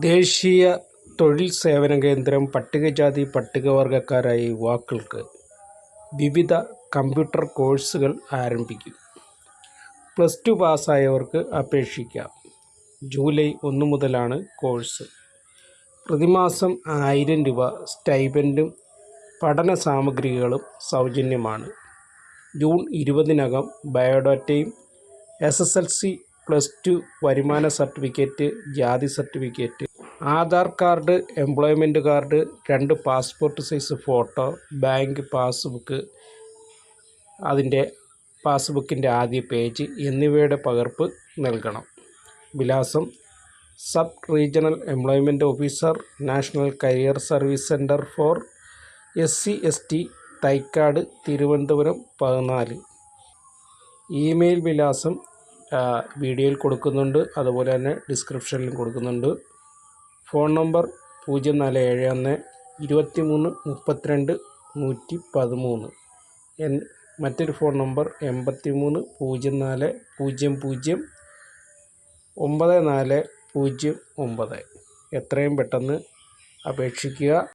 ദേശീയ തൊഴിൽ സേവന കേന്ദ്രം പട്ടികജാതി പട്ടികവർഗക്കാരായ യുവാക്കൾക്ക് വിവിധ കമ്പ്യൂട്ടർ കോഴ്സുകൾ ആരംഭിക്കും. പ്ലസ് ടു പാസ്സായവർക്ക് അപേക്ഷിക്കാം. ജൂലൈ ഒന്ന് മുതലാണ് കോഴ്സ്. പ്രതിമാസം ആയിരം രൂപ സ്റ്റൈപ്പൻഡും പഠന സാമഗ്രികളും സൗജന്യമാണ്. ജൂൺ ഇരുപതിനകം ബയോഡാറ്റയും S S L C plus two വരുമാന സർട്ടിഫിക്കറ്റ് ജാതി certificate Aadhaar card employment card രണ്ട് passport size photo bank passbook അതിന്റെ പാസ്ബുക്കിന്റെ ആദ്യ പേജ് എന്നിവയുടെ പകർപ്പ് നൽകണം. വിലാസം sub regional employment officer national career service centre for S C S T Thycaud Thiruvananthapuram പതിനാല്. ഇമെയിൽ വിലാസം വീഡിയോയിൽ കൊടുക്കുന്നുണ്ട്. അതുപോലെ തന്നെ ഡിസ്ക്രിപ്ഷനിലും കൊടുക്കുന്നുണ്ട്. ഫോൺ നമ്പർ പൂജ്യം നാല് ഏഴ് ഒന്ന് ഇരുപത്തി മൂന്ന് മുപ്പത്തിരണ്ട് നൂറ്റി പതിമൂന്ന് എൻ മറ്റൊരു ഫോൺ നമ്പർ എൺപത്തി മൂന്ന് പൂജ്യം നാല് പൂജ്യം പൂജ്യം ഒമ്പത് നാല് പൂജ്യം ഒമ്പത്. എത്രയും പെട്ടെന്ന് അപേക്ഷിക്കുക.